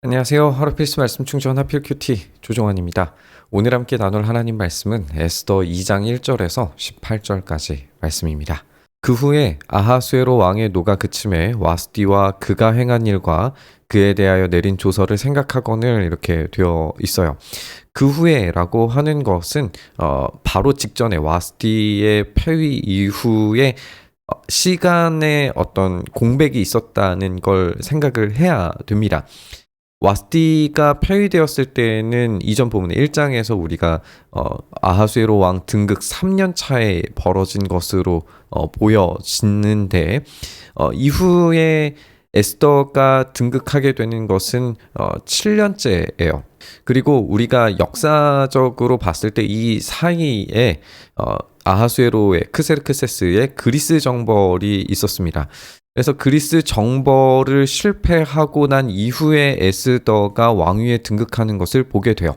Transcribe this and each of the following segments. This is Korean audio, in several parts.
안녕하세요. 하루 필수 말씀 충전 하필 큐티 조종환입니다. 오늘 함께 나눌 하나님 말씀은 에스더 2장 1절에서 18절까지 말씀입니다. 그 후에 아하수에로 왕의 노가 그침에 와스디와 그가 행한 일과 그에 대하여 내린 조서를 생각하거늘 이렇게 되어 있어요. 그 후에라고 하는 것은 어, 바로 직전에 와스디의 폐위 이후에 어, 시간에 어떤 공백이 있었다는 걸 생각을 해야 됩니다. 와스티가 폐위되었을 때는 이전 부분의 1장에서 우리가 어, 아하수에로 왕 등극 3년 차에 벌어진 것으로 어, 보여지는데 어, 이후에 에스더가 등극하게 되는 것은 어, 7년째예요. 그리고 우리가 역사적으로 봤을 때 이 사이에 어, 아하수에로의 크세르크세스의 그리스 정벌이 있었습니다. 그래서 그리스 정벌을 실패하고 난 이후에 에스더가 왕위에 등극하는 것을 보게 돼요.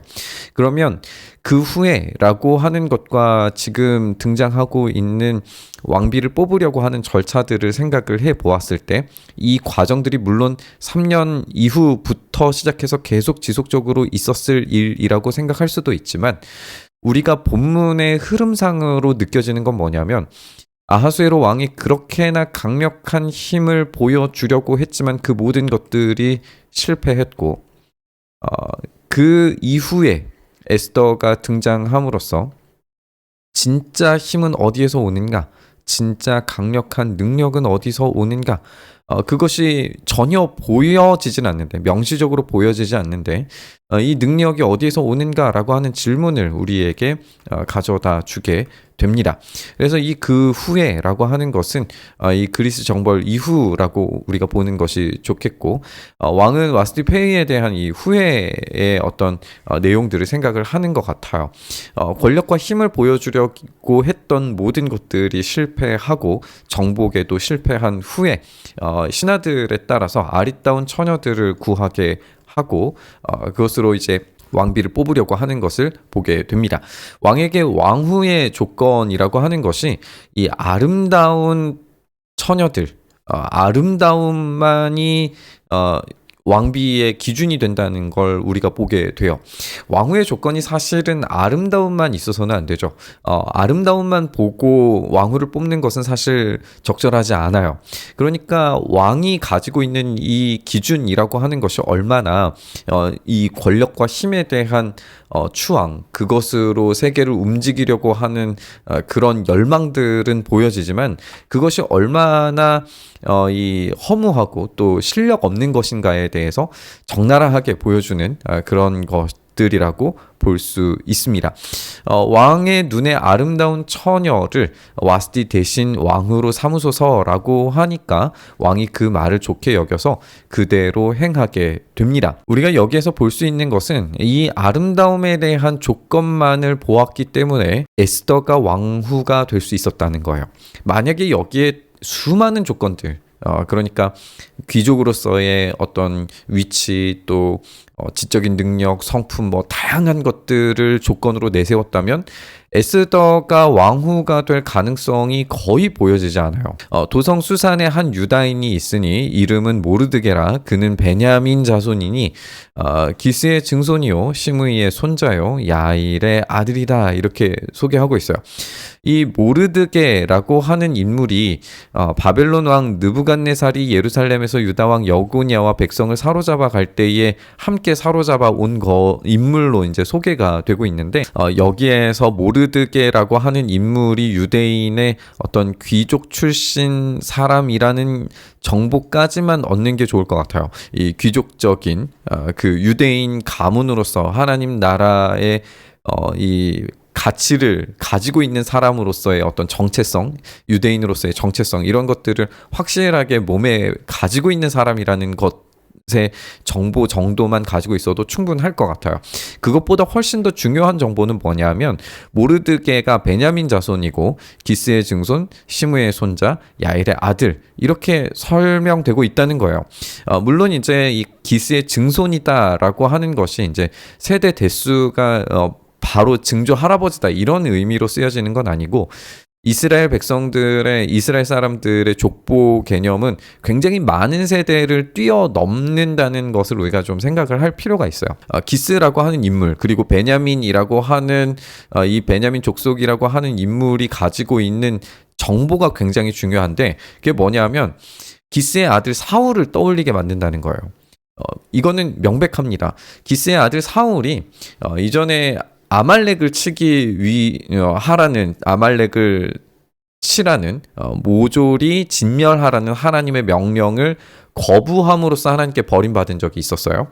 그러면 그 후에라고 하는 것과 지금 등장하고 있는 왕비를 뽑으려고 하는 절차들을 생각을 해 보았을 때 이 과정들이 물론 3년 이후부터 시작해서 계속 지속적으로 있었을 일이라고 생각할 수도 있지만 우리가 본문의 흐름상으로 느껴지는 건 뭐냐면 아하수에로 왕이 그렇게나 강력한 힘을 보여주려고 했지만 그 모든 것들이 실패했고 어, 그 이후에 에스더가 등장함으로써 진짜 힘은 어디에서 오는가? 진짜 강력한 능력은 어디서 오는가? 어, 그것이 전혀 보여지진 않는데, 명시적으로 보여지지 않는데, 어, 이 능력이 어디에서 오는가라고 하는 질문을 우리에게 어, 가져다 주게 됩니다. 그래서 이 그 후에라고 하는 것은 어, 이 그리스 정벌 이후라고 우리가 보는 것이 좋겠고 어, 왕은 와스티 페이에 대한 이 후회의 어떤 어, 내용들을 생각을 하는 것 같아요. 어, 권력과 힘을 보여주려고 했던 모든 것들이 실패하고 정복에도 실패한 후에 어, 신하들에 따라서 아리따운 처녀들을 구하게 하고 어, 그것으로 이제 왕비를 뽑으려고 하는 것을 보게 됩니다. 왕에게 왕후의 조건이라고 하는 것이 이 아름다운 처녀들, 어, 아름다움만이 어, 왕비의 기준이 된다는 걸 우리가 보게 돼요. 왕후의 조건이 사실은 아름다움만 있어서는 안 되죠. 어, 아름다움만 보고 왕후를 뽑는 것은 사실 적절하지 않아요. 그러니까 왕이 가지고 있는 이 기준이라고 하는 것이 얼마나 어, 이 권력과 힘에 대한 어, 추앙, 그것으로 세계를 움직이려고 하는 어, 그런 열망들은 보여지지만 그것이 얼마나 어, 이 허무하고 또 실력 없는 것인가에 대해서 적나라하게 보여주는 어, 그런 것들이라고 볼 수 있습니다. 어, 왕의 눈에 아름다운 처녀를 와스티 대신 왕으로 삼으소서라고 하니까 왕이 그 말을 좋게 여겨서 그대로 행하게 됩니다. 우리가 여기에서 볼 수 있는 것은 이 아름다움에 대한 조건만을 보았기 때문에 에스더가 왕후가 될 수 있었다는 거예요. 만약에 여기에 수많은 조건들 어, 그러니까 귀족으로서의 어떤 위치 또 어, 지적인 능력, 성품 뭐 다양한 것들을 조건으로 내세웠다면 에스더가 왕후가 될 가능성이 거의 보여지지 않아요. 어, 도성 수산에 한 유다인이 있으니 이름은 모르드게라 그는 베냐민 자손이니 어, 기스의 증손이요 시므이의 손자요 야일의 아들이다 이렇게 소개하고 있어요. 이 모르드게라고 하는 인물이 어, 바벨론 왕 느부갓네살이 예루살렘에서 유다 왕 여고냐와 백성을 사로잡아 갈 때에 함께 사로잡아 온 거 인물로 이제 소개가 되고 있는데 어, 여기에서 모르드게라고 하는 인물이 유대인의 어떤 귀족 출신 사람이라는 정보까지만 얻는 게 좋을 것 같아요. 이 귀족적인 어, 그 유대인 가문으로서 하나님 나라의 어, 이 가치를 가지고 있는 사람으로서의 어떤 정체성, 유대인으로서의 정체성 이런 것들을 확실하게 몸에 가지고 있는 사람이라는 것의 정보 정도만 가지고 있어도 충분할 것 같아요. 그것보다 훨씬 더 중요한 정보는 뭐냐면 모르드게가 베냐민 자손이고 기스의 증손, 시므의 손자, 야일의 아들 이렇게 설명되고 있다는 거예요. 어, 물론 이제 이 기스의 증손이다라고 하는 것이 이제 세대 대수가 어, 바로 증조 할아버지다 이런 의미로 쓰여지는 건 아니고 이스라엘 백성들의 이스라엘 사람들의 족보 개념은 굉장히 많은 세대를 뛰어넘는다는 것을 우리가 좀 생각을 할 필요가 있어요. 어, 기스라고 하는 인물 그리고 베냐민이라고 하는 어, 이 베냐민 족속이라고 하는 인물이 가지고 있는 정보가 굉장히 중요한데 그게 뭐냐면 기스의 아들 사울을 떠올리게 만든다는 거예요. 어, 이거는 명백합니다. 기스의 아들 사울이 어, 이전에 아말렉을 치기 위 어, 하라는 아말렉을 치라는 어, 모조리 진멸하라는 하나님의 명령을 거부함으로써 하나님께 버림받은 적이 있었어요.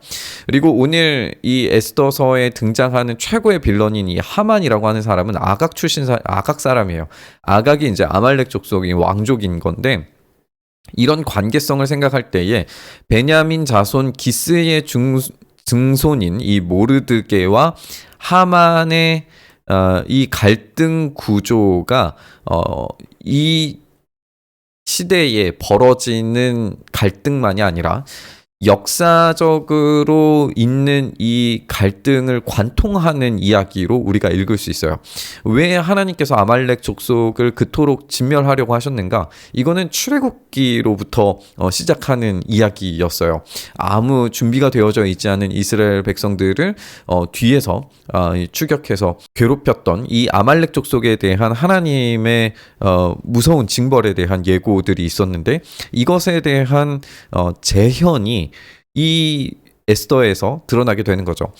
그리고 오늘 이 에스더서에 등장하는 최고의 빌런인 이 하만이라고 하는 사람은 아각 출신 사, 아각 사람이에요. 아각이 이제 아말렉 족속인 왕족인 건데 이런 관계성을 생각할 때에 베냐민 자손 기스의 중, 증손인 이 모르드게와 하만의 어, 이 갈등 구조가 어, 이 시대에 벌어지는 갈등만이 아니라 역사적으로 있는 이 갈등을 관통하는 이야기로 우리가 읽을 수 있어요. 왜 하나님께서 아말렉 족속을 그토록 진멸하려고 하셨는가? 이거는 출애굽기로부터 어, 시작하는 이야기였어요. 아무 준비가 되어져 있지 않은 이스라엘 백성들을 어, 뒤에서 어, 추격해서 괴롭혔던 이 아말렉 족속에 대한 하나님의 어, 무서운 징벌에 대한 예고들이 있었는데 이것에 대한 어, 재현이 이 에스더에서 드러나게 되는 거죠.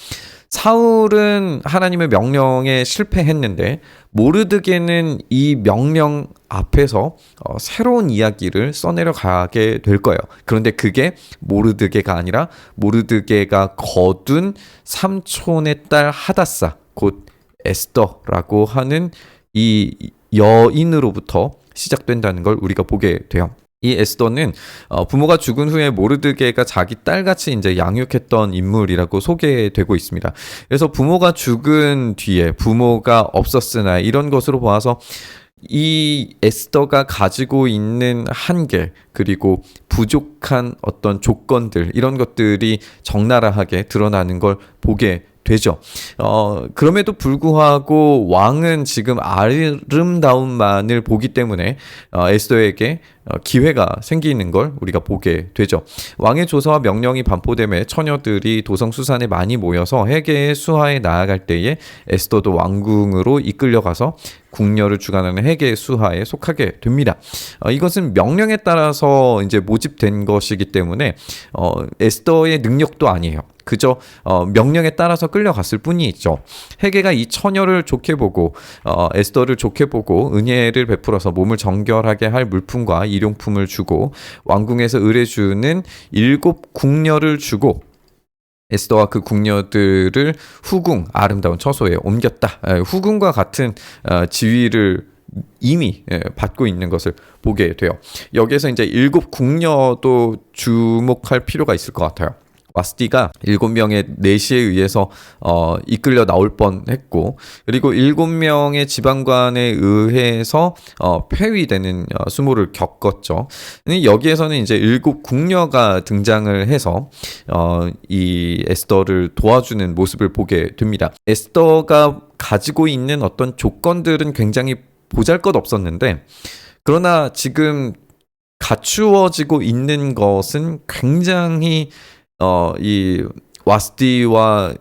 사울은 하나님의 명령에 실패했는데 모르드게는 이 명령 앞에서 어, 새로운 이야기를 써내려 가게 될 거예요. 그런데 그게 모르드게가 아니라 모르드게가 거둔 삼촌의 딸 하다사 곧 에스더라고 하는 이 여인으로부터 시작된다는 걸 우리가 보게 돼요. 이 에스더는 어, 부모가 죽은 후에 모르드게가 자기 딸같이 이제 양육했던 인물이라고 소개되고 있습니다. 그래서 부모가 죽은 뒤에 부모가 없었으나 이런 것으로 보아서 이 에스더가 가지고 있는 한계 그리고 부족한 어떤 조건들 이런 것들이 적나라하게 드러나는 걸 보게 되죠. 어, 그럼에도 불구하고 왕은 지금 아름다움만을 보기 때문에 어, 에스더에게 어, 기회가 생기는 걸 우리가 보게 되죠. 왕의 조서와 명령이 반포됨에 처녀들이 도성 수산에 많이 모여서 해계의 수하에 나아갈 때에 에스더도 왕궁으로 이끌려가서 궁녀를 주관하는 해계 수하에 속하게 됩니다. 어, 이것은 명령에 따라서 이제 모집된 것이기 때문에 어, 에스더의 능력도 아니에요. 그저 어, 명령에 따라서 끌려갔을 뿐이죠. 해계가 이 처녀를 좋게 보고 어, 에스더를 좋게 보고 은혜를 베풀어서 몸을 정결하게 할 물품과 일용품을 주고 왕궁에서 의뢰주는 일곱 궁녀를 주고 에스더와 그 궁녀들을 후궁 아름다운 처소에 옮겼다. 후궁과 같은 어, 지위를 이미 받고 있는 것을 보게 돼요. 여기에서 이제 일곱 궁녀도 주목할 필요가 있을 것 같아요. 와스티가 일곱 명의 내시에 의해서 어, 이끌려 나올 뻔했고 그리고 일곱 명의 지방관에 의해서 어, 폐위되는 어, 수모를 겪었죠. 여기에서는 이제 일곱 궁녀가 등장을 해서 어, 이 에스더를 도와주는 모습을 보게 됩니다. 에스더가 가지고 있는 어떤 조건들은 굉장히 보잘것 없었는데 그러나 지금 갖추어지고 있는 것은 굉장히 어, 이 와스디와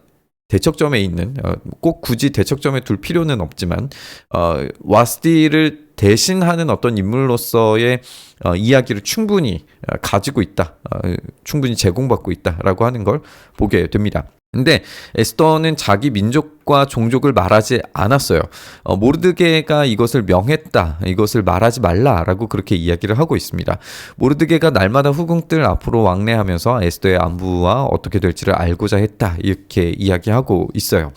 대척점에 있는 어, 꼭 굳이 대척점에 둘 필요는 없지만 어, 와스디를 대신하는 어떤 인물로서의 어, 이야기를 충분히 어, 가지고 있다, 어, 충분히 제공받고 있다라고 하는 걸 보게 됩니다. 근데 에스더는 자기 민족 과 종족을 말하지 않았어요. 어, 모르드게가 이것을 명했다, 이것을 말하지 말라라고 그렇게 이야기를 하고 있습니다. 모르드게가 날마다 후궁들 앞으로 왕래하면서 에스더의 안부와 어떻게 될지를 알고자 했다 이렇게 이야기하고 있어요.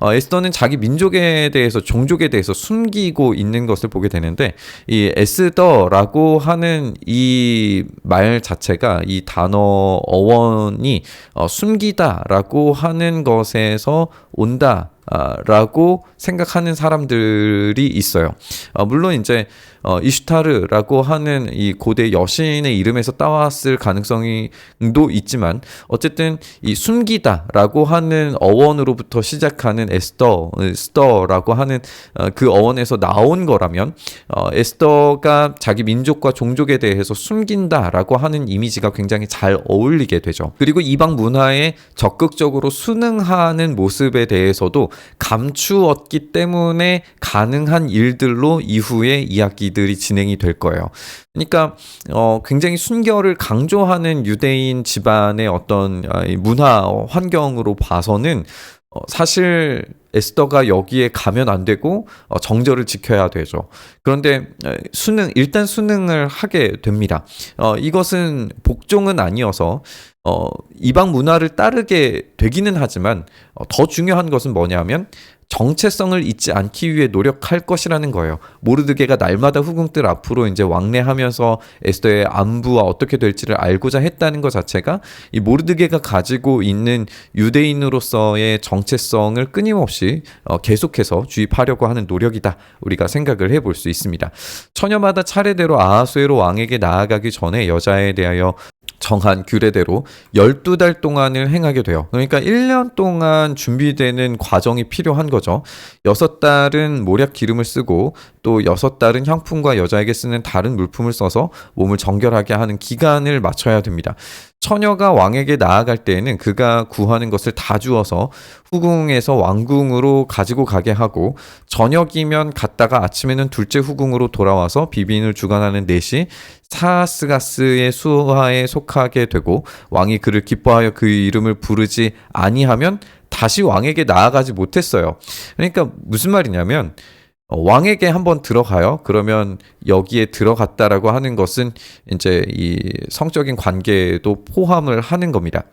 어, 에스더는 자기 민족에 대해서 종족에 대해서 숨기고 있는 것을 보게 되는데 이 에스더라고 하는 이 말 자체가 이 단어 어원이 어, 숨기다라고 하는 것에서 온다. 라고 생각하는 사람들이 있어요. 어, 물론 이제 어, 이슈타르라고 하는 이 고대 여신의 이름에서 따왔을 가능성이도 있지만 어쨌든 이 숨기다라고 하는 어원으로부터 시작하는 에스더, 스터라고 하는 어, 그 어원에서 나온 거라면 어, 에스더가 자기 민족과 종족에 대해서 숨긴다라고 하는 이미지가 굉장히 잘 어울리게 되죠. 그리고 이방 문화에 적극적으로 순응하는 모습에 대해서도 감추었기 때문에 가능한 일들로 이후에 이야기들이 진행이 될 거예요. 그러니까 어, 굉장히 순결을 강조하는 유대인 집안의 어떤 아, 이 문화 환경으로 봐서는 어, 사실 에스더가 여기에 가면 안 되고 어, 정절을 지켜야 되죠. 그런데 에, 수능 일단 수능을 하게 됩니다. 어, 이것은 복종은 아니어서 어, 이방 문화를 따르게 되기는 하지만 어, 더 중요한 것은 뭐냐면 정체성을 잊지 않기 위해 노력할 것이라는 거예요. 모르드게가 날마다 후궁들 앞으로 이제 왕래하면서 에스더의 안부와 어떻게 될지를 알고자 했다는 것 자체가 이 모르드게가 가지고 있는 유대인으로서의 정체성을 끊임없이 어, 계속해서 주입하려고 하는 노력이다. 우리가 생각을 해볼 수 있습니다. 처녀마다 차례대로 아하수에로 왕에게 나아가기 전에 여자에 대하여 정한 규례대로 12달 동안을 행하게 돼요. 그러니까 1년 동안 준비되는 과정이 필요한 거죠. 6달은 모략 기름을 쓰고 또 6달은 향품과 여자에게 쓰는 다른 물품을 써서 몸을 정결하게 하는 기간을 맞춰야 됩니다. 처녀가 왕에게 나아갈 때에는 그가 구하는 것을 다 주어서 후궁에서 왕궁으로 가지고 가게 하고 저녁이면 갔다가 아침에는 둘째 후궁으로 돌아와서 비빈을 주관하는 넷이 사스가스의 수하에 속하게 되고 왕이 그를 기뻐하여 그 이름을 부르지 아니하면 다시 왕에게 나아가지 못했어요. 그러니까 무슨 말이냐면 어, 왕에게 한번 들어가요. 그러면 여기에 들어갔다라고 하는 것은 이제 이 성적인 관계도 포함을 하는 겁니다.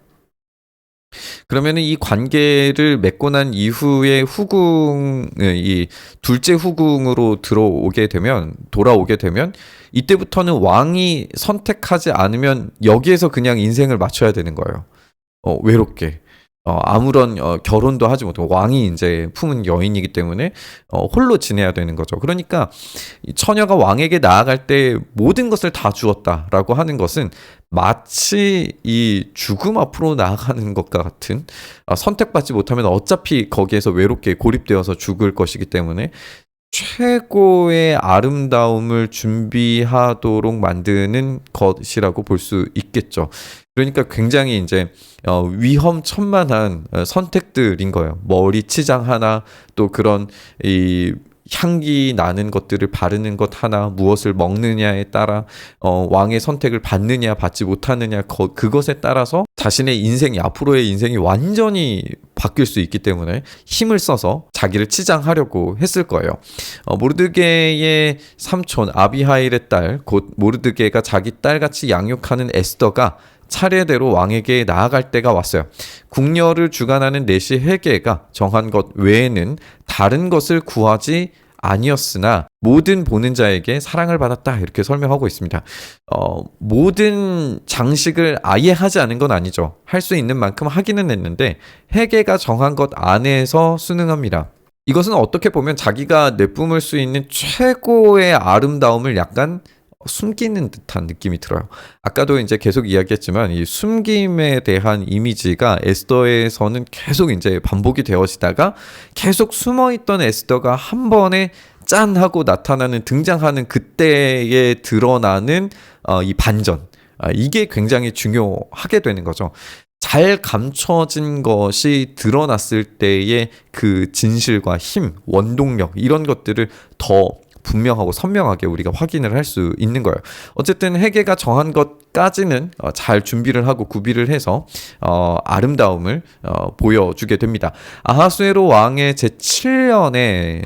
그러면은 이 관계를 맺고 난 이후에 후궁, 이 둘째 후궁으로 들어오게 되면, 돌아오게 되면, 이때부터는 왕이 선택하지 않으면 여기에서 그냥 인생을 맞춰야 되는 거예요. 어, 외롭게. 어, 아무런 어, 결혼도 하지 못하고 왕이 이제 품은 여인이기 때문에 어, 홀로 지내야 되는 거죠. 그러니까 이 처녀가 왕에게 나아갈 때 모든 것을 다 주었다라고 하는 것은 마치 이 죽음 앞으로 나아가는 것과 같은 아, 선택받지 못하면 어차피 거기에서 외롭게 고립되어서 죽을 것이기 때문에 최고의 아름다움을 준비하도록 만드는 것이라고 볼 수 있겠죠. 그러니까 굉장히 이제 어, 위험천만한 어, 선택들인 거예요. 머리 치장 하나 또 그런 이 향기 나는 것들을 바르는 것 하나 무엇을 먹느냐에 따라 어, 왕의 선택을 받느냐 받지 못하느냐 거, 그것에 따라서 자신의 인생이 앞으로의 인생이 완전히 바뀔 수 있기 때문에 힘을 써서 자기를 치장하려고 했을 거예요. 어, 모르드게의 삼촌 아비하일의 딸 곧 모르드게가 자기 딸같이 양육하는 에스더가 차례대로 왕에게 나아갈 때가 왔어요. 궁녀를 주관하는 내시 회계가 정한 것 외에는 다른 것을 구하지 아니었으나 모든 보는 자에게 사랑을 받았다 이렇게 설명하고 있습니다. 어, 모든 장식을 아예 하지 않은 건 아니죠. 할 수 있는 만큼 하기는 했는데 회계가 정한 것 안에서 순응합니다. 이것은 어떻게 보면 자기가 내뿜을 수 있는 최고의 아름다움을 약간 숨기는 듯한 느낌이 들어요. 아까도 이제 계속 이야기했지만 이 숨김에 대한 이미지가 에스더에서는 계속 이제 반복이 되어지다가 계속 숨어 있던 에스더가 한 번에 짠 하고 나타나는 등장하는 그때에 드러나는 어, 이 반전. 아, 이게 굉장히 중요하게 되는 거죠. 잘 감춰진 것이 드러났을 때의 그 진실과 힘, 원동력 이런 것들을 더 분명하고 선명하게 우리가 확인을 할 수 있는 거예요. 어쨌든 회계가 정한 것까지는 어, 잘 준비를 하고 구비를 해서 어, 아름다움을 어, 보여주게 됩니다. 아하수에로 왕의 제 7년에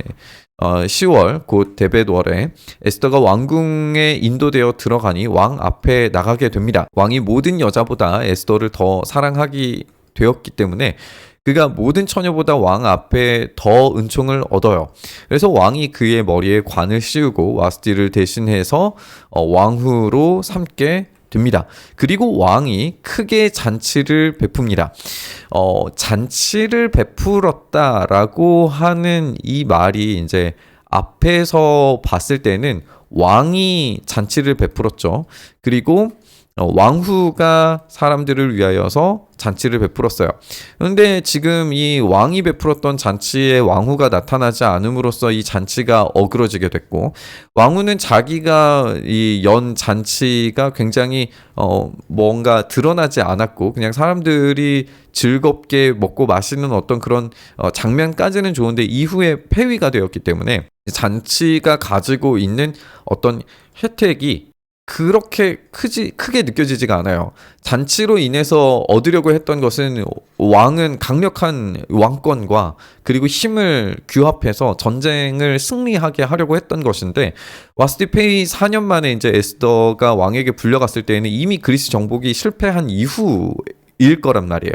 어, 10월 곧 데벳월에 에스더가 왕궁에 인도되어 들어가니 왕 앞에 나가게 됩니다. 왕이 모든 여자보다 에스더를 더 사랑하기 되었기 때문에 그가 모든 처녀보다 왕 앞에 더 은총을 얻어요. 그래서 왕이 그의 머리에 관을 씌우고 와스티를 대신해서 어, 왕후로 삼게 됩니다. 그리고 왕이 크게 잔치를 베풉니다. 어, 잔치를 베풀었다라고 하는 이 말이 이제 앞에서 봤을 때는 왕이 잔치를 베풀었죠. 그리고 어, 왕후가 사람들을 위하여서 잔치를 베풀었어요. 그런데 지금 이 왕이 베풀었던 잔치에 왕후가 나타나지 않음으로써 이 잔치가 어그러지게 됐고 왕후는 자기가 이 연 잔치가 굉장히 어 뭔가 드러나지 않았고 그냥 사람들이 즐겁게 먹고 마시는 어떤 그런 어 장면까지는 좋은데 이후에 폐위가 되었기 때문에 잔치가 가지고 있는 어떤 혜택이 그렇게 크지 크게 느껴지지가 않아요. 잔치로 인해서 얻으려고 했던 것은 왕은 강력한 왕권과 그리고 힘을 규합해서 전쟁을 승리하게 하려고 했던 것인데 와스티페이 4년 만에 이제 에스더가 왕에게 불려갔을 때에는 이미 그리스 정복이 실패한 이후 일 거란 말이에요.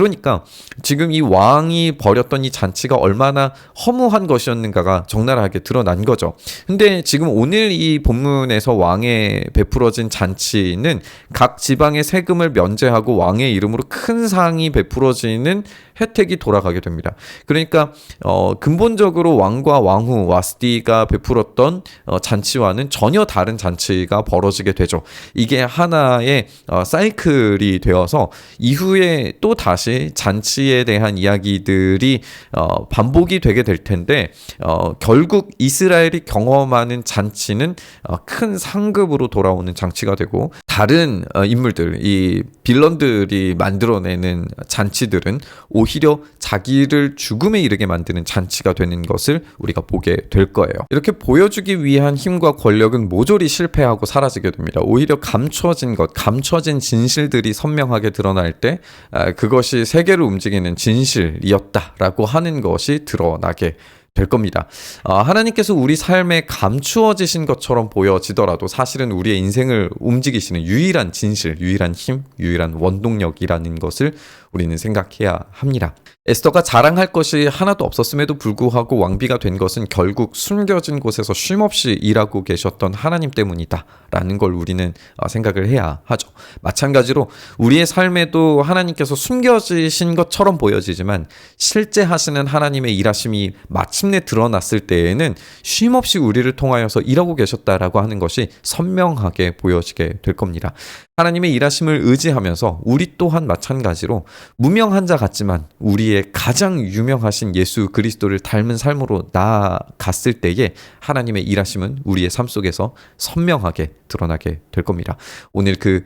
그러니까 지금 이 왕이 벌였던 이 잔치가 얼마나 허무한 것이었는가가 적나라하게 드러난 거죠. 근데 지금 오늘 이 본문에서 왕에 베풀어진 잔치는 각 지방의 세금을 면제하고 왕의 이름으로 큰 상이 베풀어지는 혜택이 돌아가게 됩니다. 그러니까 어 근본적으로 왕과 왕후 와스티가 베풀었던 어 잔치와는 전혀 다른 잔치가 벌어지게 되죠. 이게 하나의 어 사이클이 되어서 이후에 또 다시 잔치에 대한 이야기들이 어 반복이 되게 될 텐데 어 결국 이스라엘이 경험하는 잔치는 어 큰 상급으로 돌아오는 장치가 되고 다른 어 인물들 이 빌런들이 만들어내는 잔치들은 오히려 자기를 죽음에 이르게 만드는 잔치가 되는 것을 우리가 보게 될 거예요. 이렇게 보여주기 위한 힘과 권력은 모조리 실패하고 사라지게 됩니다. 오히려 감춰진 것, 감춰진 진실들이 선명하게 드러날 때 아, 그것이 세계를 움직이는 진실이었다라고 하는 것이 드러나게 될 겁니다. 아, 하나님께서 우리 삶에 감추어지신 것처럼 보여지더라도 사실은 우리의 인생을 움직이시는 유일한 진실, 유일한 힘, 유일한 원동력이라는 것을 우리는 생각해야 합니다. 에스더가 자랑할 것이 하나도 없었음에도 불구하고 왕비가 된 것은 결국 숨겨진 곳에서 쉼없이 일하고 계셨던 하나님 때문이다 라는 걸 우리는 어, 생각을 해야 하죠. 마찬가지로 우리의 삶에도 하나님께서 숨겨지신 것처럼 보여지지만 실제 하시는 하나님의 일하심이 마침내 드러났을 때에는 쉼없이 우리를 통하여서 일하고 계셨다라고 하는 것이 선명하게 보여지게 될 겁니다. 하나님의 일하심을 의지하면서 우리 또한 마찬가지로 무명한 자 같지만 우리의 가장 유명하신 예수 그리스도를 닮은 삶으로 나아갔을 때에 하나님의 일하심은 우리의 삶 속에서 선명하게 드러나게 될 겁니다. 오늘 그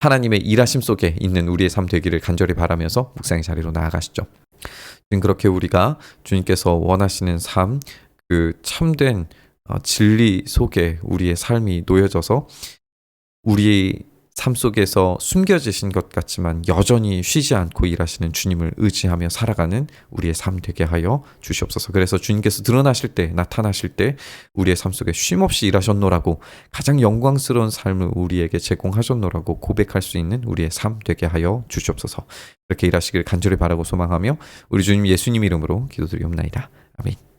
하나님의 일하심 속에 있는 우리의 삶 되기를 간절히 바라면서 묵상의 자리로 나아가시죠. 지금 그렇게 우리가 주님께서 원하시는 삶, 그 참된 어, 진리 속에 우리의 삶이 놓여져서 우리 삶 속에서 숨겨지신 것 같지만 여전히 쉬지 않고 일하시는 주님을 의지하며 살아가는 우리의 삶 되게 하여 주시옵소서. 그래서 주님께서 드러나실 때, 나타나실 때 우리의 삶 속에 쉼 없이 일하셨노라고 가장 영광스러운 삶을 우리에게 제공하셨노라고 고백할 수 있는 우리의 삶 되게 하여 주시옵소서. 이렇게 일하시길 간절히 바라고 소망하며 우리 주님 예수님 이름으로 기도드리옵나이다. 아멘.